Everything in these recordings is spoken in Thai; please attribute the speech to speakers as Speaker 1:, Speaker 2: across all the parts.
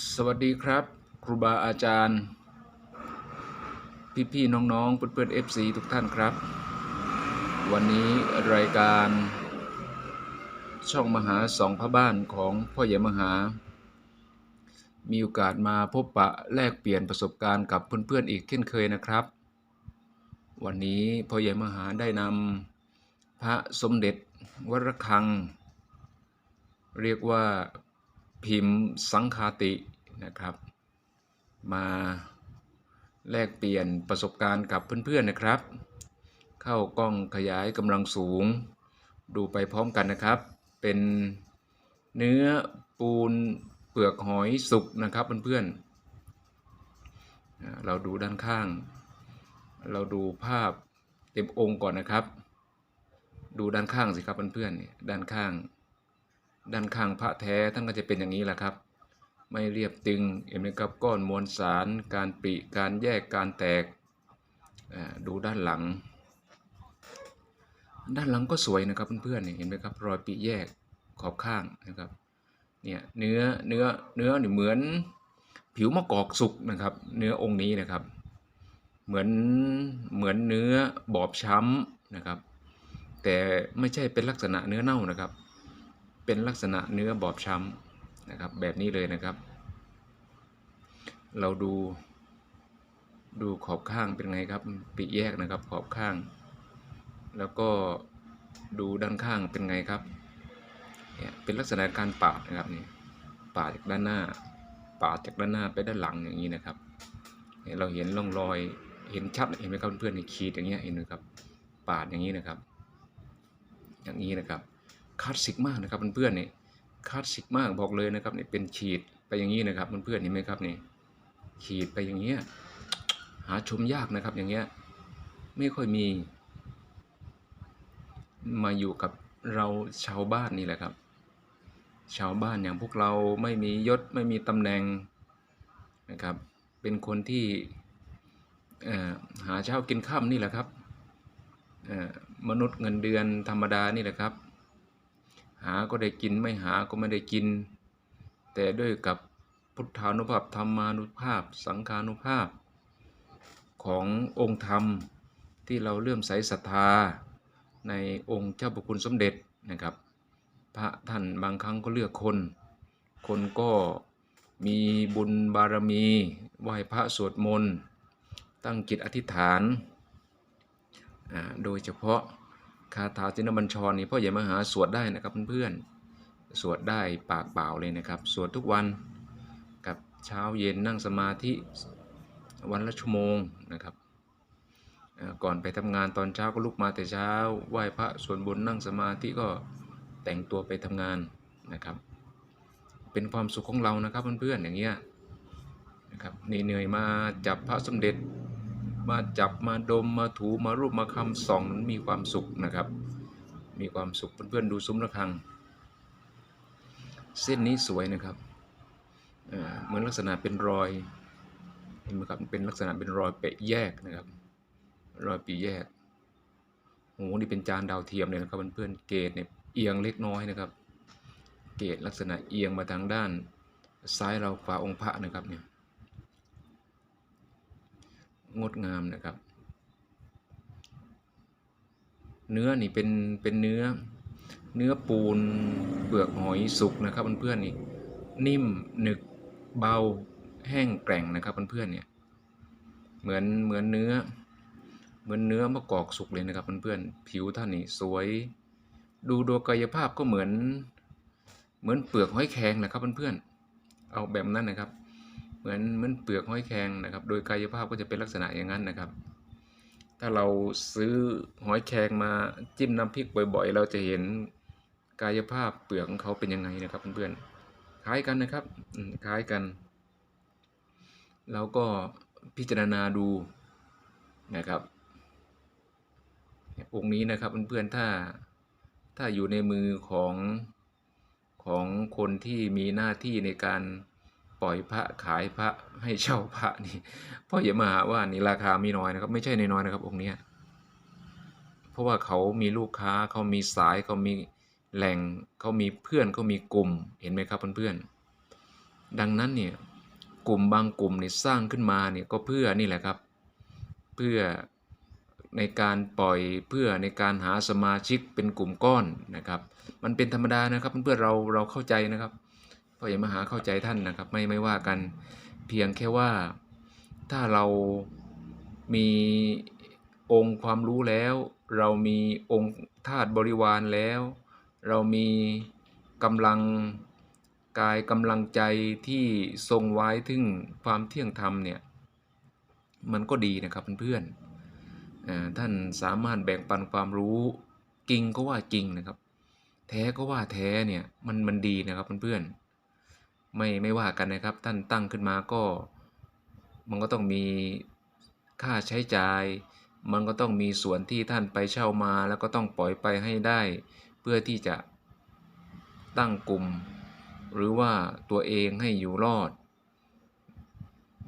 Speaker 1: สวัสดีครับ ครูบาอาจารย์ พี่ๆน้องๆเพื่อนๆ FC ทุกท่านครับ วันนี้รายการ ช่องมหาสองพระบ้านของพ่อใหญ่มหา มีโอกาสมาพบปะแลกเปลี่ยนประสบการณ์กับเพื่อนๆอีกเช่นเคยนะครับ วันนี้พ่อใหญ่มหาได้นำพระสมเด็จวรคัง เรียกว่า พิมพ์สังคาตินะครับ มาแลกเปลี่ยนประสบการณ์กับเพื่อนๆนะครับ เข้ากล้องขยายกำลังสูง ดูไปพร้อมกันนะครับ เป็นเนื้อปูนเปลือกหอยสุกนะครับเพื่อนๆ เราดูด้านข้าง เราดูภาพเต็มองค์ก่อนนะครับ ดูด้านข้างสิครับเพื่อนๆด้านข้าง ด้านข้างพระแท้ท่านก็จะเป็นอย่างนี้แหละครับ ไม่เรียบตึงเห็นไหมครับก้อนมวลสาร การปริการแยกการแตกดูด้านหลัง ด้านหลังก็สวยนะครับเพื่อนๆเนี่ยเห็นไหมครับรอยปริแยกขอบข้างนะครับเนี่ยเนื้อเนื้อเนื้อเนี่ยเหมือนผิวมะกอกสุกนะครับ เนื้อองค์นี้นะครับ เหมือนเหมือนเนื้อบอบช้ำนะครับ แต่ไม่ใช่เป็นลักษณะเนื้อเน่านะครับ เป็นลักษณะเนื้อบอบช้ำนะครับแบบนี้เลยนะครับ เราดูดูขอบข้างเป็นไงครับปีแยกนะครับขอบข้าง แล้วก็ดูด้านข้างเป็นไงครับเนี่ยเป็นลักษณะการปาดนะครับนี่ปาดจากด้านหน้าปาดจากด้านหน้าไปด้านหลังอย่างนี้นะครับเนี่ยเราเห็นร่องรอยเห็นชัดเห็นไหมครับเพื่อนๆขีดอย่างเงี้ยเห็นไหมครับปาดอย่างนี้นะครับ อย่างนี้นะครับ คลาสสิกมากนะครับเพื่อนๆนี่คลาสสิกมากบอกเลยนะครับนี่เป็นขีดไปอย่างนี้นะครับเพื่อนๆเห็นไหมครับนี่ขีดไปอย่างเงี้ยหาชมยากนะครับอย่างเงี้ยไม่ค่อยมี มาอยู่กับเราชาวบ้านนี่แหละครับ ชาวบ้านอย่างพวกเราไม่มียศไม่มีตำแหน่งนะครับ เป็นคนที่หาเช้ากินข้ามนี่แหละครับมนุษย์เงินเดือนธรรมดานี่แหละครับ หาก็ได้กินไม่หาก็ไม่ได้กิน แต่ด้วยกับพุทธานุภาพธรรมานุภาพ สังฆานุภาพ ขององค์ธรรมที่เราเลื่อมใสศรัทธา ในองค์เจ้าพระคุณสมเด็จนะครับ พระท่านบางครั้งก็เลือกคน คนก็มีบุญบารมีไหว้พระสวดมนต์ตั้งจิตอธิษฐานอ่าโดยเฉพาะ คาถาจินบัญชรนี่พ่อใหญ่มหาสวดได้นะครับเพื่อนๆสวดได้ปากเปล่าเลยนะครับ สวดทุกวันกับเช้าเย็นนั่งสมาธิวันละชั่วโมงนะครับก่อนไปทำงานตอนเช้าก็ลุกมาแต่เช้า ไหว้พระสวดบนนั่งสมาธิก็แต่งตัวไปทำงานนะครับ เป็นความสุขของเรานะครับเพื่อนๆอย่างเงี้ยนะครับเหนื่อยมาจับพระสมเด็จ มาจับมาดมมาถูมารูปมาคำส่องมันมีความสุขนะครับ มีความสุขเพื่อนๆดูซุ้มระฆัง เส้นนี้สวยนะครับเหมือนลักษณะเป็นรอยเห็นไหมครับเป็นลักษณะเป็นรอยเปะแยกนะครับ รอยปีแยกโอ้โหนี่เป็นจานดาวเทียมเลยนะครับเพื่อนๆเกรดเนี่ยเอียงเล็กน้อยนะครับ เกรดลักษณะเอียงมาทางด้านซ้ายเราขวาองค์พระนะครับเนี่ย งดงามนะครับ เนื้อนี่เป็นเป็นเนื้อ เนื้อปูนเปลือกหอยสุกนะครับเพื่อนๆนี่นิ่มหนึกเบาแห้งแกร่งนะครับเพื่อนๆเนี่ยเหมือนเหมือนเนื้อ เหมือนเนื้อมะกอกสุกเลยนะครับเพื่อนๆผิวท่านนี่สวย ดูโดยกายภาพก็เหมือน เหมือนเปลือกหอยแครงนะครับเพื่อนๆเอาแบบนั้นนะครับ เหมือนเหมือนเปลือกหอยแครงนะครับ โดยกายภาพก็จะเป็นลักษณะอย่างนั้นนะครับ ถ้าเราซื้อหอยแครงมาจิ้มน้ำพริกบ่อย ๆ เราจะเห็นกายภาพเปลือกของเขาเป็นยังไงนะครับเพื่อนๆคล้ายกันนะครับคล้ายกัน แล้วก็พิจารณาดูนะครับองค์นี้นะครับเพื่อนๆถ้าถ้าอยู่ในมือของของคนที่มีหน้าที่ในการ ปล่อยพระขายพระให้เช่าพระนี่พ่ออย่ามาหาว่านี่ราคาไม่น้อยนะครับ ไม่ใช่น้อยนะครับองค์เนี้ยเพราะว่าเขามีลูกค้าเขามีสายเขามีแหล่งเขามีเพื่อนเขามีกลุ่มเห็นไหมครับเพื่อนๆดังนั้นเนี่ยกลุ่มบางกลุ่มเนี่ยสร้างขึ้นมาเนี่ยก็เพื่อนี่แหละครับ เพื่อในการปล่อยเพื่อในการหาสมาชิกเป็นกลุ่มก้อนนะครับ มันเป็นธรรมดานะครับเพื่อนๆเราเราเข้าใจนะครับ พ่อใหญ่มหาเข้าใจท่านนะครับ ไม่ไม่ว่ากันเพียงแค่ว่าถ้าเรามีองค์ความรู้แล้ว เรามีองค์ธาตุบริวารแล้ว เรามีกำลังกายกำลังใจที่ทรงไว้ถึงความเที่ยงธรรมเนี่ยมันก็ดีนะครับเพื่อนๆอ่าท่านสามารถแบ่งปันความรู้จริงก็ว่าจริงนะครับ แท้ก็ว่าแท้เนี่ยมันมันดีนะครับเพื่อนๆ ไม่ไม่ว่ากันนะครับ ท่านตั้งขึ้นมาก็ มันก็ต้องมีค่าใช้จ่าย มันก็ต้องมีส่วนที่ท่านไปเช่ามา แล้วก็ต้องปล่อยไปให้ได้ เพื่อที่จะตั้งกลุ่ม หรือว่าตัวเองให้อยู่รอด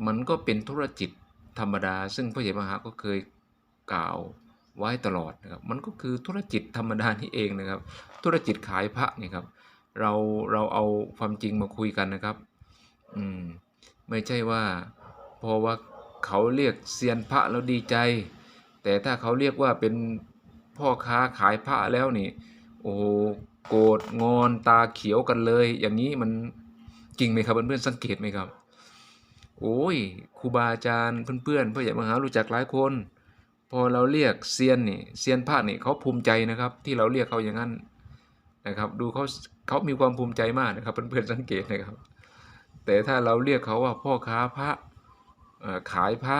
Speaker 1: มันก็เป็นธุรกิจธรรมดา ซึ่งพระเยมหาก็เคยกล่าวไว้ตลอดนะครับ มันก็คือธุรกิจธรรมดานี่เองนะครับ ธุรกิจขายพระนี่ครับ เราเราเอาความจริงมาคุยกันนะครับ อืมไม่ใช่ว่าเพราะว่าเขาเรียกเซียนพระแล้วดีใจ แต่ถ้าเขาเรียกว่าเป็นพ่อค้าขายพระแล้วนี่ โอ้โหโกรธงอนตาเขียวกันเลย อย่างนี้มันจริงไหมครับเพื่อนๆสังเกตไหมครับ โอ้ยครูบาอาจารย์เพื่อนๆพ่อใหญ่มหารู้จักหลายคน พอเราเรียกเซียนนี่เซียนพระนี่เขาภูมิใจนะครับ ที่เราเรียกเขาอย่างนั้นนะครับ ดูเขา เขามีความภูมิใจมากนะครับเพื่อนๆสังเกตนะครับ แต่ถ้าเราเรียกเขาว่าพ่อค้าพระขายพระ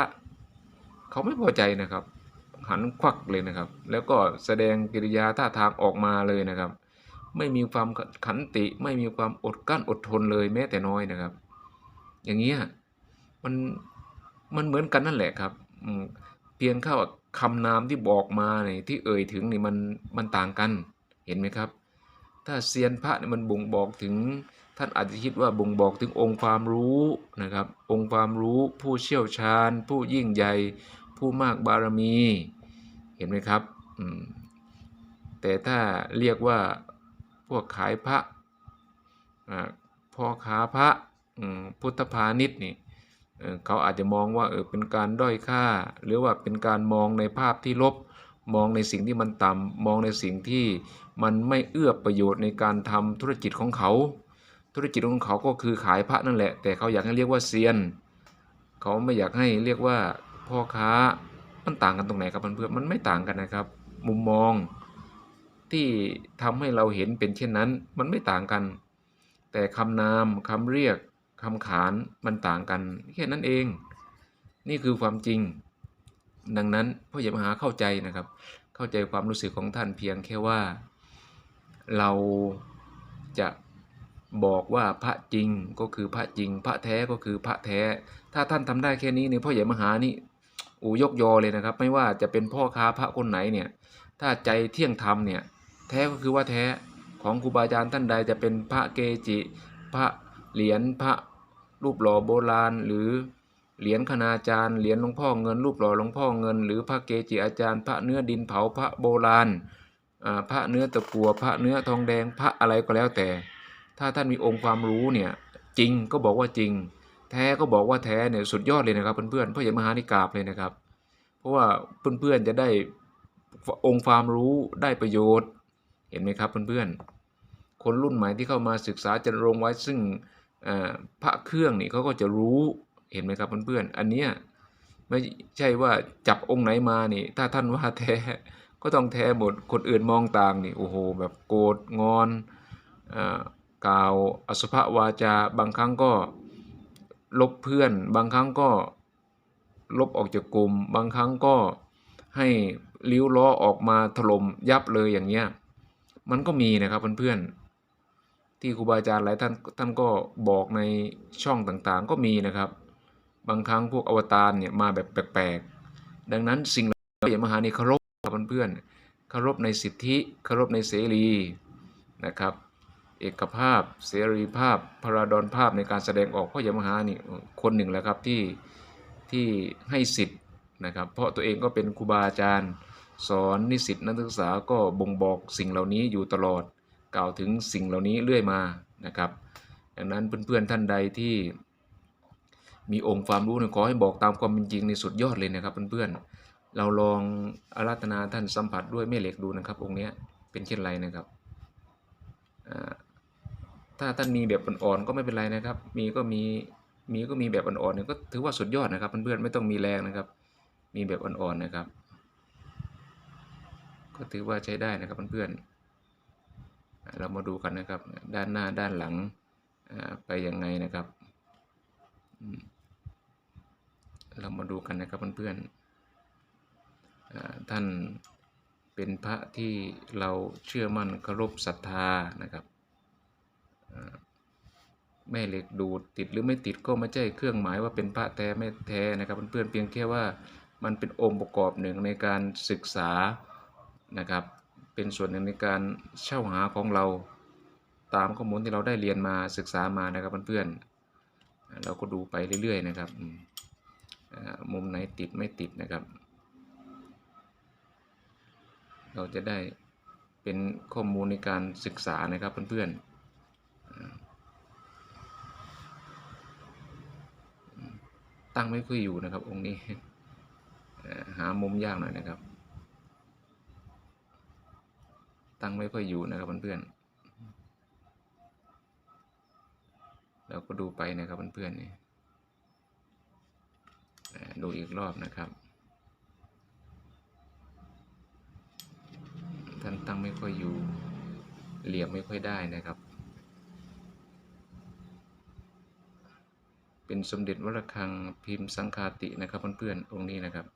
Speaker 1: เขาไม่พอใจนะครับ หันควักเลยนะครับ แล้วก็แสดงกิริยาท่าทางออกมาเลยนะครับ ไม่มีความขันติไม่มีความอดกั้นอดทนเลยแม้แต่น้อยนะครับ อย่างเงี้ยมันมันเหมือนกันนั่นแหละครับเพียงแค่ว่าคำนามที่บอกมาเนี่ยที่เอ่ยถึงนี่มันมันต่างกันเห็นไหมครับ ถ้าเซียนพระเนี่ยมันบ่งบอกถึงท่านอาจจะคิดว่าบ่งบอกถึงองค์ความรู้นะครับ องค์ความรู้ผู้เชี่ยวชาญ ผู้ยิ่งใหญ่ผู้มากบารมีเห็นไหมครับแต่ถ้าเรียกว่าพวกขายพระพ่อค้าพระพุทธพาณิชย์นี่เอ่อเขาอาจจะมองว่าเออเป็นการด้อยค่า หรือว่าเป็นการมองในภาพที่ลบ มองในสิ่งที่มันต่ำมองในสิ่งที่มันไม่เอื้อประโยชน์ในการทำธุรกิจของเขา ธุรกิจของเขาก็คือขายพระนั่นแหละ แต่เขาอยากให้เรียกว่าเซียน เขาไม่อยากให้เรียกว่าพ่อค้ามันต่างกันตรงไหนครับเพื่อนๆมันไม่ต่างกันนะครับ มุมมองที่ทำให้เราเห็นเป็นเช่นนั้น มันไม่ต่างกัน แต่คำนามคำเรียกคำขานมันต่างกันแค่นั้นเอง นี่คือความจริง ดังนั้นพ่อใหญ่มหาเข้าใจนะครับ เข้าใจความรู้สึกของท่านเพียงแค่ว่า เราจะบอกว่าพระจริงก็คือพระจริง พระแท้ก็คือพระแท้ ถ้าท่านทำได้แค่นี้เนี่ยพ่อใหญ่มหานี่อ้ยกยอเลยนะครับ ไม่ว่าจะเป็นพ่อค้าพระคนไหนเนี่ย ถ้าใจเที่ยงธรรมเนี่ย แท้ก็คือว่าแท้ของครูบาอาจารย์ท่านใดจะเป็นพระเกจิ พระเหรียญพระรูปหล่อโบราณหรือ เหรียญคณาจารย์เหรียญหลวงพ่อเงินรูปหล่อหลวงพ่อเงิน หรือพระเกจิอาจารย์ พระเนื้อดินเผาพระโบราณพระเนื้อตะกัวพระเนื้อทองแดงพระอะไรก็แล้วแต่ ถ้าท่านมีองค์ความรู้เนี่ยจริงก็บอกว่าจริง แท้ก็บอกว่าแท้เนี่ยสุดยอดเลยนะครับเพื่อนๆพ่อใหญ่มหานิกาบเลยนะครับ เพราะว่าเพื่อนๆจะได้องค์ความรู้ได้ประโยชน์เห็นไหมครับเพื่อนๆคนรุ่นใหม่ที่เข้ามาศึกษาจะลงไว้ซึ่งพระเครื่องนี่เขาก็จะรู้ เห็นไหมครับเพื่อนๆ อันเนี้ยไม่ใช่ว่าจับองค์ไหนมานี่ ถ้าท่านว่าแท้ก็ต้องแท้หมดคนอื่นมองต่างนี่โอ้โห แบบโกรธงอนอ่อกล่าวอสุภวาจา บางครั้งก็ลบเพื่อน บางครั้งก็ลบออกจากกลุ่ม บางครั้งก็ให้ลิ้วล้อออกมาถล่มยับเลยอย่างเงี้ยมันก็มีนะครับเพื่อนๆที่ครูบาอาจารย์หลายท่านท่านก็บอกในช่องต่างๆ ก็มีนะครับ บางครั้งพวกอวตารเนี่ยมาแบบแปลกๆ ดังนั้นสิ่งเหล่านี้อย่ามหานเคารพครับเพื่อนๆคารพในสิทธิคารพในเสรีนะครับ เอกภาพ เสรีภาพพราดอนภาพในการแสดงออกพ่อใหญ่มหานี่คนหนึ่งแหละครับที่ที่ให้สิทธิ์นะครับ เพราะตัวเองก็เป็นครูบาอาจารย์ สอนนิสิตนักศึกษาก็บ่งบอกสิ่งเหล่านี้อยู่ตลอด กล่าวถึงสิ่งเหล่านี้เรื่อยมานะครับ ดังนั้นเพื่อนๆท่านใดที่ มีองค์ความรู้เนี่ยขอให้บอกตามความเป็นจริงในสุดยอดเลยนะครับเพื่อนๆ เราลองอาราธนาท่านสัมผัสด้วยแม่เหล็กดูนะครับ องค์เนี้ยเป็นเช่นไรนะครับถ้าท่านมีแบบอ่อนๆก็ไม่เป็นไรนะครับ มีก็มีมีก็มีแบบอ่อนๆเนี่ยก็ถือว่าสุดยอดนะครับเพื่อนๆไม่ต้องมีแรงนะครับ มีแบบอ่อนๆนะครับ ก็ถือว่าใช้ได้นะครับเพื่อนๆอ่าเรามาดูกันนะครับ ด้านหน้าด้านหลังไปยังไงนะครับอืม เรามาดูกันนะครับเพื่อนๆอ่าท่านเป็นพระที่เราเชื่อมั่นเคารพศรัทธานะครับแม่เหล็กดูดติดหรือไม่ติดก็ไม่ใช่เครื่องหมายว่าเป็นพระแท้ไม่แท้นะครับเพื่อนๆเพียงแค่ว่ามันเป็นองค์ประกอบหนึ่งในการศึกษานะครับเป็นส่วนหนึ่งในการเช่าหาของเราตามข้อมูลที่เราได้เรียนมาศึกษามานะครับเพื่อนๆอ่าเราก็ดูไปเรื่อยๆนะครับ มุมไหนติดไม่ติดนะครับ เราจะได้เป็นข้อมูลในการศึกษานะครับเพื่อนๆ ตั้งไม่ค่อยอยู่นะครับองค์นี้ หามุมยากหน่อยนะครับ ตั้งไม่ค่อยอยู่นะครับเพื่อนๆ เราก็ดูไปนะครับเพื่อนๆนี่ ดูอีกรอบนะครับ ท่านตั้งไม่ค่อยอยู่ เหลี่ยมไม่ค่อยได้นะครับ เป็นสมเด็จวรคังพิมพ์สังคาตินะครับเพื่อนๆองค์นี้นะครับ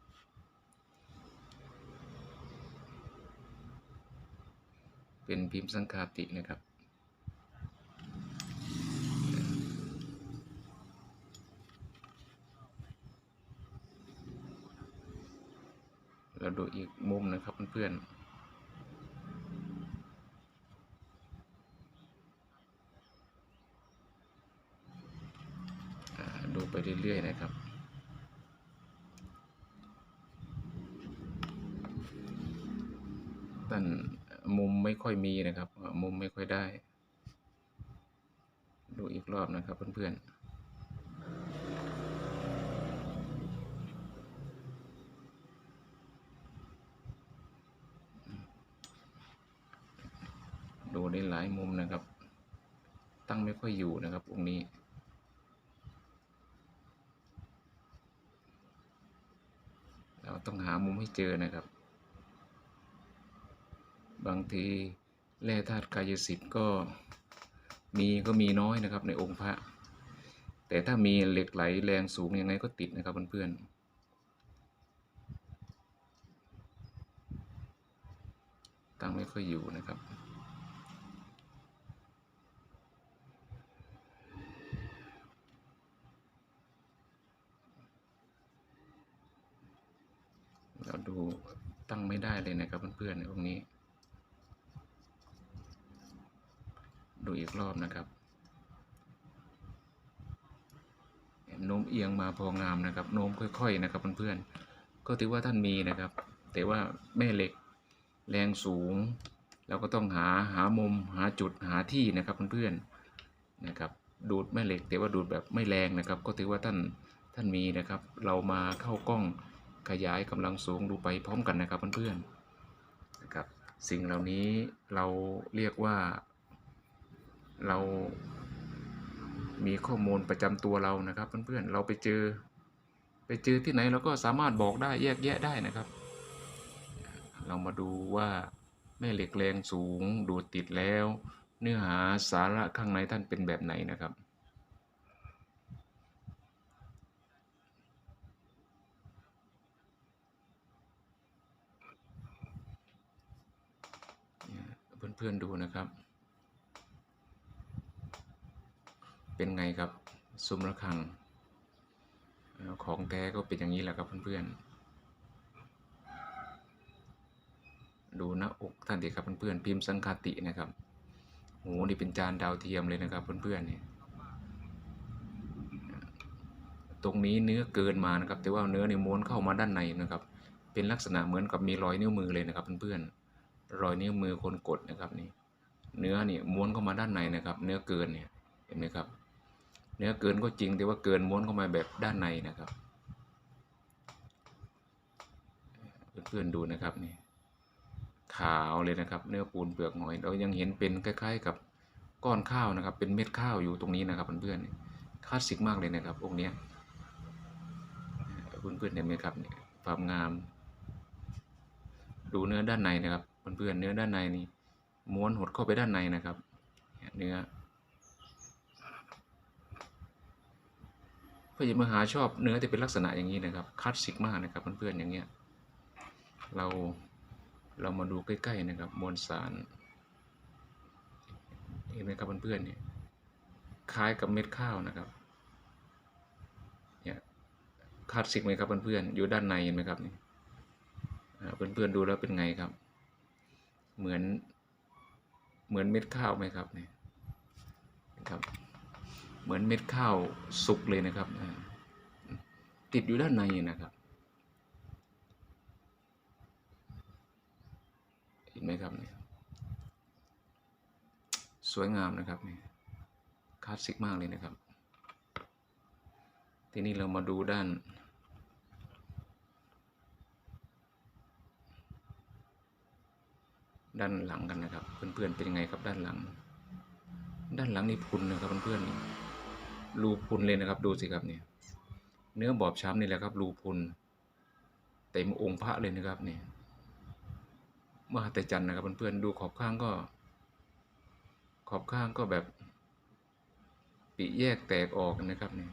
Speaker 1: เป็นพิมพ์สังคาตินะครับ เราดูอีกมุมนะครับเพื่อนๆดูไปเรื่อยๆนะครับท่านมุมไม่ค่อยมีนะครับ มุมไม่ค่อยได้ ดูอีกรอบนะครับเพื่อนๆ ดูได้หลายมุมนะครับ ตั้งไม่ค่อยอยู่นะครับองค์นี้ เราต้องหามุมให้เจอนะครับ บางทีแร่ธาตุกายสิทธิ์ก็มีก็มีน้อยนะครับในองค์พระ แต่ถ้ามีเหล็กไหลแรงสูงยังไงก็ติดนะครับเพื่อนๆตั้งไม่ค่อยอยู่นะครับ เราดูตั้งไม่ได้เลยนะครับเพื่อนๆในองนี้ ดูอีกรอบนะครับโน้มเอียงมาพองามนะครับ โน้มค่อย ๆนะครับเพื่อนๆก็ถือว่าท่านมีนะครับ แต่ว่าแม่เหล็กแรงสูงเราก็ต้องหาหามุมหาจุดหาที่นะครับเพื่อนๆนะครับ ดูดแม่เหล็กแต่ว่าดูดแบบไม่แรงนะครับ ก็ถือว่าท่านท่านมีนะครับ เรามาเข้ากล้อง ขยายกำลังสูงดูไปพร้อมกันนะครับเพื่อนๆนะครับสิ่งเหล่านี้เราเรียกว่าเรามีข้อมูลประจำตัวเรานะครับเพื่อนๆเราไปเจอไปเจอที่ไหนเราก็สามารถบอกได้แยกแยะได้นะครับ เรามาดูว่าแม่เหล็กแรงสูงดูดติดแล้ว เนื้อหาสาระข้างในท่านเป็นแบบไหนนะครับ เพื่อนๆดูนะครับ เป็นไงครับซุ้มระฆัง ของแท้ก็เป็นอย่างนี้แหละครับเพื่อนๆ ดูหน้าอกท่านดีครับเพื่อนๆ พิมพ์สังคาตินะครับโหนี่เป็นจานดาวเทียมเลยนะครับเพื่อนๆเนี่ยตรงนี้เนื้อเกินมานะครับ แต่ว่าเนื้อเนี่ยม้วนเข้ามาด้านในนะครับ เป็นลักษณะเหมือนกับมีรอยนิ้วมือเลยนะครับเพื่อนๆ รอยนิ้วมือคนกดนะครับนี่เนื้อนี่ม้วนเข้ามาด้านในนะครับ เนื้อเกินเนี่ยเห็นไหมครับ เนื้อเกินก็จริงแต่ว่าเกินม้วนเข้ามาแบบด้านในนะครับเพื่อนๆดูนะครับนี่ขาวเลยนะครับ เนื้อปูนเปลือกหอย เรายังเห็นเป็นคล้าย ๆ กับก้อนข้าวนะครับ เป็นเม็ดข้าวอยู่ตรงนี้นะครับเพื่อนๆคลาสสิกมากเลยนะครับองค์เนี้ยเพื่อนๆเห็นไหมครับเนี่ยความงาม ดูเนื้อด้านในนะครับ เพื่อนๆเนื้อด้านในนี่ม้วนหดเข้าไปด้านในนะครับ เนี่ยเนื้อพระยมหาชอบเนื้อที่เป็นลักษณะอย่างนี้นะครับคลาสสิกมากนะครับเพื่อนๆอย่างเงี้ยเราเรามาดูใกล้ๆนะครับมวลสารเห็นไหมครับเพื่อนๆเนี่ยคล้ายกับเม็ดข้าวนะครับเนี่ยคลาสสิกไหมครับเพื่อนๆอยู่ด้านในเห็นไหมครับนี่อ่าเพื่อนๆดูแล้วเป็นไงครับ เหมือน เหมือนเม็ดข้าวไหมครับเนี่ยครับ เหมือนเม็ดข้าวสุกเลยนะครับ ติดอยู่ด้านในนะครับ เห็นไหมครับเนี่ยสวยงามนะครับเนี่ยคลาสสิกมากเลยนะครับ ทีนี้เรามาดูด้าน ด้านหลังกันนะครับ เพื่อนๆเป็นยังไงครับด้านหลัง ด้านหลังนี่พุนนะครับเพื่อนๆรูพุนเลยนะครับ ดูสิครับเนี่ยเนื้อบอบช้ำนี่แหละครับ รูพุนเต็มองค์พระเลยนะครับเนี่ยมหัศจรรย์นะครับเพื่อนๆดูขอบข้างก็ ขอบข้างก็แบบปีแยกแตกออกนะครับเนี่ย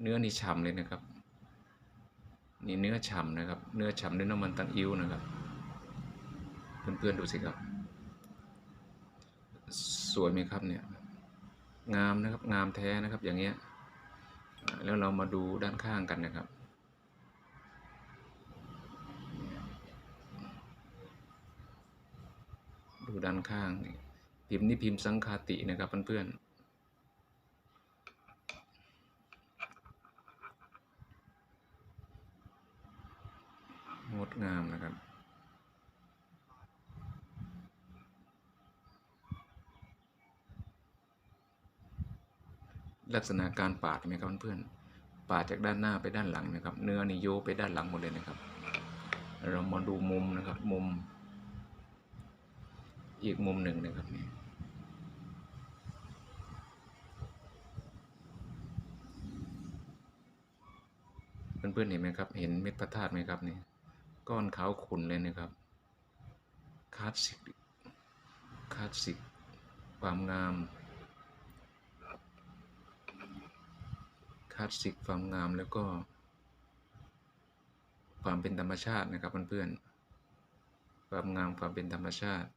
Speaker 1: เนื้อนี่ฉ่ำเลยนะครับ นี่เนื้อฉ่ำนะครับ เนื้อฉ่ำด้วยน้ำมันตังอิ้วนะครับ เพื่อนๆดูสิครับ สวยไหมครับเนี่ยงามนะครับงามแท้นะครับอย่างเงี้ยแล้วเรามาดูด้านข้างกันนะครับ ดูด้านข้างพิมพ์นี่พิมพ์สังคาตินะครับเพื่อนๆงดงามนะครับ ลักษณะการปาดไหมครับเพื่อนๆปาดจากด้านหน้าไปด้านหลังนะครับ เนื้อนี่โยไปด้านหลังหมดเลยนะครับ เรามาดูมุมนะครับมุม อีกมุมหนึ่งนะครับนี่เพื่อนๆเห็นไหมครับ เห็นเม็ดพระธาตุไหมครับนี่ก้อนขาวขุ่นเลยนะครับคลาสสิกคลาสสิกความงาม คลาสสิกความงามแล้วก็ ความเป็นธรรมชาตินะครับเพื่อนๆความงามความเป็นธรรมชาติ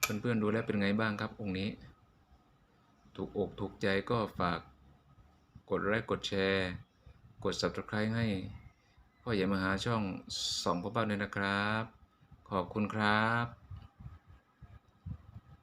Speaker 1: เพื่อนๆดูแล้วเป็นไงบ้างครับองค์นี้ ถูกอกถูกใจก็ฝากกดไลค์กดแชร์ กด subscribe ให้พ่อใหญ่มาหาช่องสองพ่อบ้านด้วยนะครับ ขอบคุณครับ